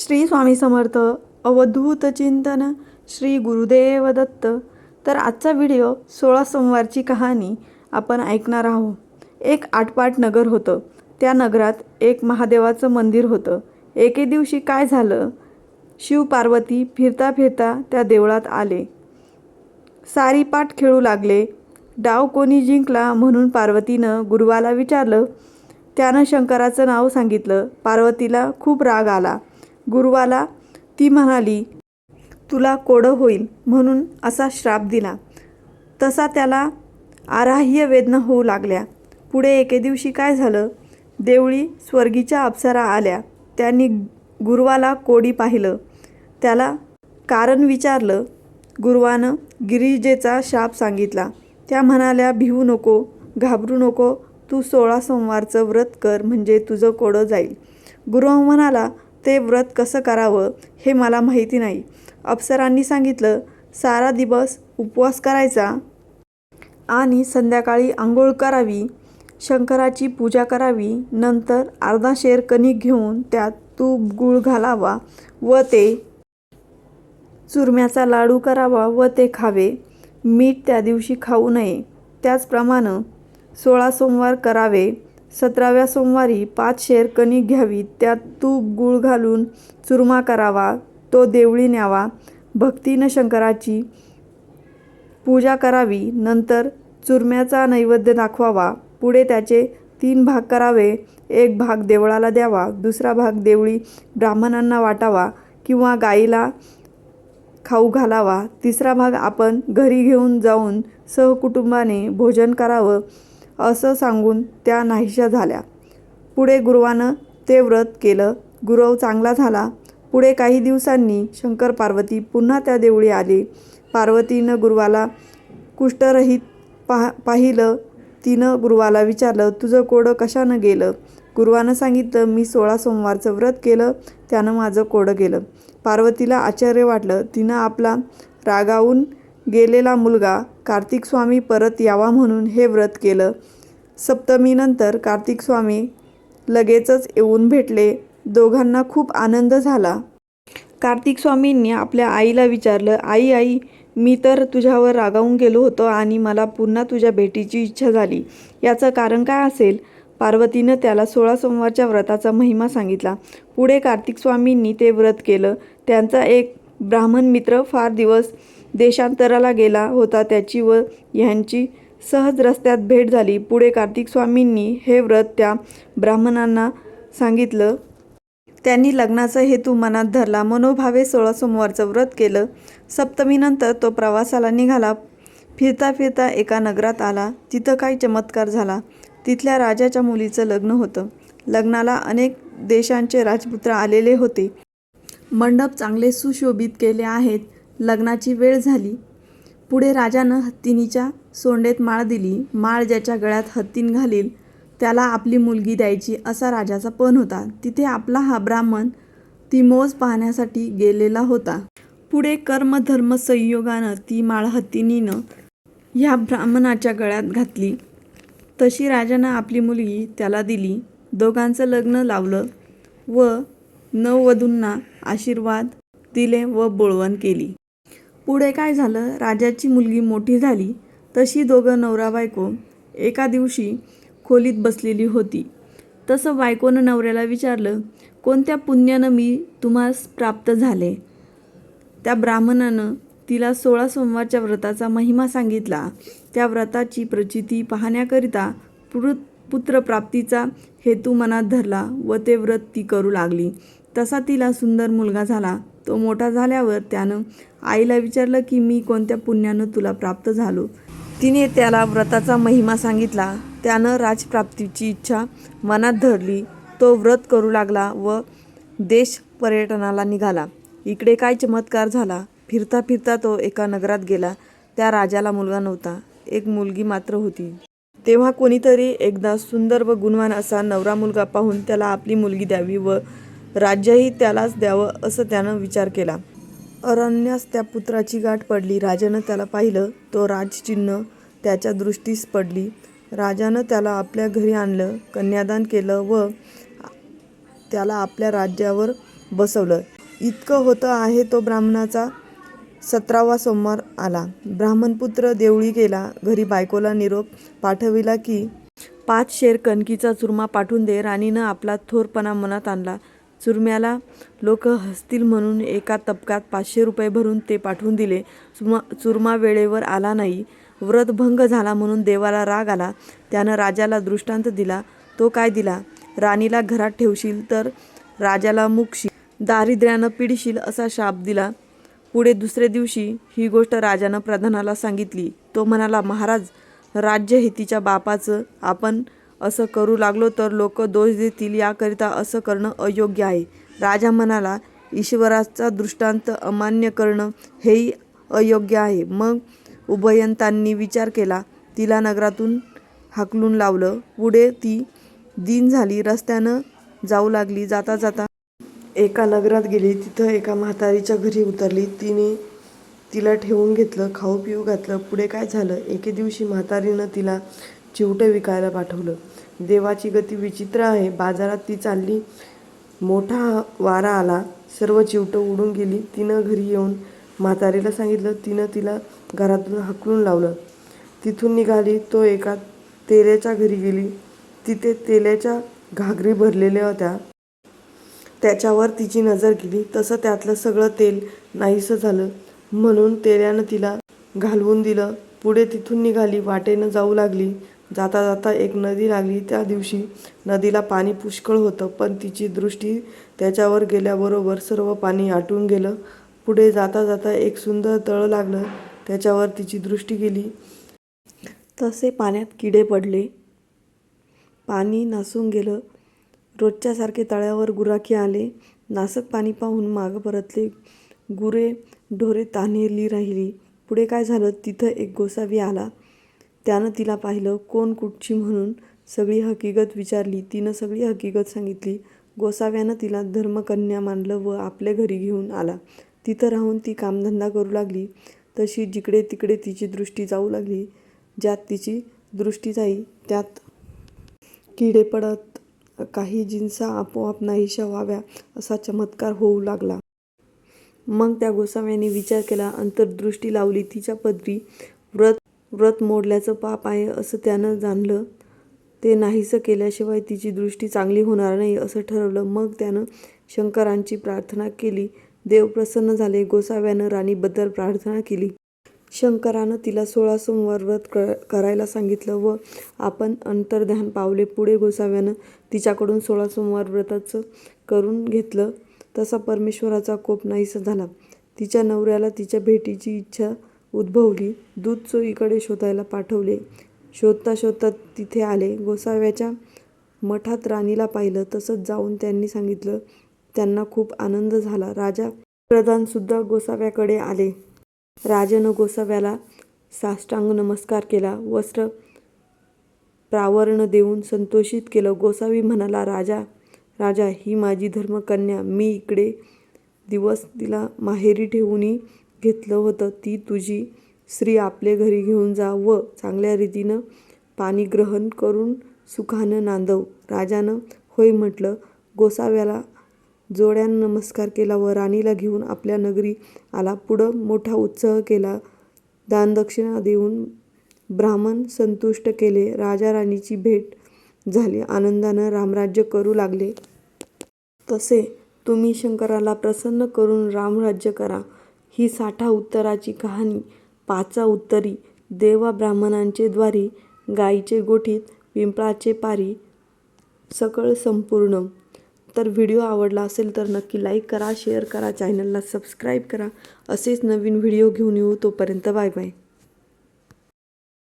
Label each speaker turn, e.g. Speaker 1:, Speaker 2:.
Speaker 1: श्री स्वामी समर्थ अवधूत चिंतन श्री गुरुदेव दत्त. तर आजचा व्हिडिओ सोळा सोमवारची कहाणी आपण ऐकणार आहोत. एक आटपाट नगर होतं. त्या नगरात एक महादेवाचं मंदिर होतं. एके दिवशी काय झालं? शिव पार्वती फिरता फिरता त्या देवळात आले. सारी पाठ खेळू लागले. डाव कोणी जिंकला म्हणून पार्वतीनं गुरुवाला विचारलं. त्यानं शंकराचं नाव सांगितलं. पार्वतीला खूप राग आला. गुरुवाला ती म्हणाली तुला कोडं होईल म्हणून असा श्राप दिला. तसा त्याला आराह्य वेदना होऊ लागल्या. पुढे एके दिवशी काय झालं? देवळी स्वर्गीच्या अप्सरा आल्या. त्यांनी गुरुवाला कोडी पाहिलं. त्याला कारण विचारलं. गुरुवानं गिरिजेचा शाप सांगितला. त्या म्हणाल्या भिवू नको घाबरू नको. तू सोळा सोमवारचं व्रत कर म्हणजे तुझं कोडं जाईल. गुरु म्हणाला ते व्रत कसं करावं हे मला माहिती नाही. अप्सरांनी सांगितलं सारा दिवस उपवास करायचा आणि संध्याकाळी आंघोळ करावी शंकराची पूजा करावी नंतर अर्धा शेर कणिक घेऊन त्यात तूप गूळ घालावा व ते चुरम्याचा लाडू करावा व ते खावे. मीठ त्या दिवशी खाऊ नये. त्याचप्रमाणे सोळा सोमवार करावे. सतराव्या सोमवारी पाच शेर कणिक घ्यावी त्यात तूप गूळ घालून चुरमा करावा तो देवळी न्यावा. भक्तीनं शंकराची पूजा करावी नंतर चुरम्याचा नैवेद्य दाखवावा. पुढे त्याचे तीन भाग करावे. एक भाग देवळाला द्यावा दुसरा भाग देवळी ब्राह्मणांना वाटावा किंवा गाईला खाऊ घालावा. तिसरा भाग आपण घरी घेऊन जाऊन सहकुटुंबाने भोजन करावं. असं सांगून त्या नाहीशा झाल्या. पुढे गुरुवानं ते व्रत केलं. गुरव चांगला झाला. पुढे काही दिवसांनी शंकर पार्वती पुन्हा त्या देवळी आले. पार्वतीनं गुरुवाला कुष्ठरहित पाह पाहिलं. तिनं गुरुवाला विचारलं तुझं कोडं कशानं गेलं? गुरुवानं सांगितलं मी सोळा सोमवारचं व्रत केलं. त्यानं माझं कोडं गेलं. पार्वतीला आश्चर्य वाटलं. तिनं आपला रागावून गेलेला मुलगा कार्तिक स्वामी परत यावा म्हणून हे व्रत केलं. सप्तमीनंतर कार्तिक स्वामी लगेचच येऊन भेटले. दोघांना खूप आनंद झाला. कार्तिक स्वामींनी आपल्या आईला विचारलं आई आई मी तर तुझ्यावर रागावून गेलो होतो आणि मला पुन्हा तुझ्या भेटीची इच्छा झाली. याचं कारण काय असेल? पार्वतीनं त्याला सोळा सोमवारच्या व्रताचा महिमा सांगितला. पुढे कार्तिक स्वामींनी ते व्रत केलं. त्यांचा एक ब्राह्मण मित्र फार दिवस देशांतराला गेला होता. त्याची व ह्यांची सहज रस्त्यात भेट झाली. पुढे कार्तिक स्वामींनी हे व्रत त्या ब्राह्मणांना सांगितलं. त्यांनी लग्नाचा हेतू मनात धरला. मनोभावे सोळा सोमवारचं व्रत केलं. सप्तमीनंतर तो प्रवासाला निघाला. फिरता फिरता एका नगरात आला. तिथं काही चमत्कार झाला? तिथल्या राजाच्या मुलीचं लग्न होतं. लग्नाला अनेक देशांचे राजपुत्र आलेले होते. मंडप चांगले सुशोभित केले आहेत. लग्नाची वेळ झाली. पुढे राजानं हत्तीनीच्या सोंडेत माळ दिली माळ ज्याच्या गळ्यात हत्तीन घालील त्याला आपली मुलगी द्यायची असा राजाचा पण होता. तिथे आपला हा ब्राह्मण ती मोज पाहण्यासाठी गेलेला होता. पुढे कर्मधर्म संयोगानं ती माळ हत्तीनीनं ह्या ब्राह्मणाच्या गळ्यात घातली. तशी राजानं आपली मुलगी त्याला दिली. दोघांचं लग्न लावलं व नववधूंना आशीर्वाद दिले व बोळवण केली. पुढे काय झालं? राजाची मुलगी मोठी झाली. तशी दोघं नवरा बायको एका दिवशी खोलीत बसलेली होती. तसं बायकोनं नवऱ्याला विचारलं कोणत्या पुण्यानं मी तुम्हास प्राप्त झाले? त्या ब्राह्मणानं तिला सोळा सोमवारच्या व्रताचा महिमा सांगितला. त्या व्रताची प्रचिती पाहण्याकरिता पुरु पुत्रप्राप्तीचा हेतू मनात धरला व ते व्रत ती करू लागली. तसा तिला सुंदर मुलगा झाला. तो मोठा झाल्यावर त्यानं आईला विचारलं की मी कोणत्या पुण्यानं तुला प्राप्त झालो? तिने त्याला व्रताचा महिमा सांगितला. त्यानं राजप्राप्तीची इच्छा मनात धरली. तो व्रत करू लागला व देश पर्यटनाला निघाला. इकडे काय चमत्कार झाला? फिरता फिरता तो एका नगरात गेला. त्या राजाला मुलगा नव्हता. एक मुलगी मात्र होती. तेव्हा कोणीतरी एकदा सुंदर व गुणवान असा नवरा मुलगा पाहून त्याला आपली मुलगी द्यावी व राज्यही त्यालाच द्यावं असं त्यानं विचार केला. अरण्यास त्या पुत्राची गाठ पडली. राजानं त्याला पाहिलं तो राजचिन्ह त्याच्या दृष्टीस पडली. राजानं त्याला आपल्या घरी आणलं कन्यादान केलं व त्याला आपल्या राज्यावर बसवलं. इतकं होतं आहे तो ब्राह्मणाचा. सतरावा सोमवार आला. ब्राह्मणपुत्र देवळी गेला. घरी बायकोला निरोप पाठविला की पाच शेर कणकीचा चुरमा पाठवून दे. राणीनं आपला थोरपणा मनात आणला. चुरम्याला लोक हसतील म्हणून एका तपकात पाचशे रुपये भरून ते पाठवून दिले. चुमा चुरमा वेळेवर आला नाही. व्रतभंग झाला म्हणून देवाला राग आला. त्यानं राजाला दृष्टांत दिला. तो काय दिला? राणीला घरात ठेवशील तर राजाला मुकशील. दारिद्र्यानं पिडशील असा शाप दिला. पुढे दुसरे दिवशी ही गोष्ट राजानं प्रधानाला सांगितली. तो म्हणाला महाराज राज्यहितीच्या बापाचं आपण असं करू लागलो तर लोक दोष देतील याकरिता असं करणं अयोग्य आहे. राजा म्हणाला ईश्वराचा दृष्टांत अमान्य करणं हेही अयोग्य आहे. मग उभयंतांनी विचार केला तिला नगरातून हाकलून लावलं. पुढे ती दिन झाली रस्त्यानं जाऊ लागली. जाता जाता एका नगरात गेली. तिथं एका म्हातारीच्या घरी उतरली. तिने तिला ठेवून घेतलं खाऊ पिऊ घातलं. पुढे काय झालं? एके दिवशी म्हातारीनं तिला चिवटं विकायला पाठवलं. देवाची गती विचित्र आहे. बाजारात ती चालली. मोठा वारा आला. सर्व चिवटं उडून गेली. तिनं घरी येऊन म्हातारीला सांगितलं. तिनं तिला घरातून हाकलून लावलं. तिथून निघाली. तो एका तेल्याच्या घरी गेली. तिथे तेल्याच्या घागरी भरलेल्या होत्या. त्याच्यावर तिची नजर गेली. तसं त्यातलं सगळं तेल नाहीसं झालं. म्हणून तेल्यानं तिला घालवून दिलं. पुढे तिथून निघाली. वाटेनं जाऊ लागली. जाता जाता एक नदी लागली. त्या दिवशी नदीला पाणी पुष्कळ होतं पण तिची दृष्टी त्याच्यावर गेल्याबरोबर सर्व पाणी आटून गेलं. पुढे जाता जाता एक सुंदर तळ लागलं त्याच्यावर तिची दृष्टी गेली. तसे पाण्यात किडे पडले. पाणी नासून गेलं. रोजच्यासारखे तळ्यावर गुराखी आले. नासक पाणी पाहून मागं परतले. गुरे ढोरे तान्हेली राहिली. पुढे काय झालं? तिथं एक गोसावी आला. त्यानं तिला पाहिलं कोण कुठची म्हणून. सगळी हकीकत विचारली तिनं सगळी हकीकत सांगितली. गोसाव्यानं तिला धर्मकन्या मानलं व आपल्या घरी घेऊन आला. तिथं राहून ती कामधंदा करू लागली. तशी जिकडे तिकडे तिची दृष्टी जाऊ लागली. ज्यात तिची दृष्टी जाई त्यात किडे पडत काही जिन्सा आपोआप नाहीशा व्हाव्या असा चमत्कार होऊ लागला. मग त्या गोसाव्याने विचार केला अंतर्दृष्टी लावली तिच्या पदरी व्रत व्रत मोडल्याचं पाप आहे असं त्यानं जाणलं. ते नाहीसं केल्याशिवाय तिची दृष्टी चांगली होणार नाही असं ठरवलं. मग त्यानं शंकरांची प्रार्थना केली. देव प्रसन्न झाले. गोसाव्यानं राणीबद्दल प्रार्थना केली. शंकरानं तिला सोळा सोमवार व्रत क करायला सांगितलं व आपण अंतर्ध्यान पावले. पुढे गोसाव्यानं तिच्याकडून सोळा सोमवार व्रताचं करून घेतलं. तसा परमेश्वराचा कोप नाहीसा झाला. तिच्या नवऱ्याला तिच्या भेटीची इच्छा उद्भवली. दूध चोईकडे शोधायला पाठवले. शोधता शोधता तिथे आले. गोसाव्याच्या मठात राणीला पाहिलं. तसंच जाऊन त्यांनी सांगितलं. त्यांना खूप आनंद झाला. राजा प्रधानसुद्धा गोसाव्याकडे आले. राजानं गोसाव्याला साष्टांग नमस्कार केला. वस्त्र प्रावरण देऊन संतोषित केलं. गोसावी म्हणाला राजा राजा ही माझी धर्मकन्या. मी इकडे दिवस तिला माहेरी ठेवूनही घेतलं होतं. ती तुझी स्त्री आपले घरी घेऊन जा व चांगल्या रीतीनं पाणी ग्रहण करून सुखानं नांदव. राजानं होय म्हटलं. गोसाव्याला जोड्यानं नमस्कार केला व राणीला घेऊन आपल्या नगरी आला. पुढं मोठा उत्सव केला. दानदक्षिणा देऊन ब्राह्मण संतुष्ट केले. राजा राणीची भेट झाली. आनंदानं रामराज्य करू लागले. तसे तुम्ही शंकराला प्रसन्न करून रामराज्य करा. ही साठा उत्तराची कहाणी पाचा उत्तरी देवा ब्राह्मणांचे द्वारी गाईचे गोठीत पिंपळाचे पारी सकळ संपूर्ण. तर व्हिडिओ आवडला असेल तर नक्की लाईक करा शेअर करा चॅनलला सबस्क्राईब करा. असेच नवीन व्हिडिओ घेऊन येऊ तोपर्यंत बाय बाय.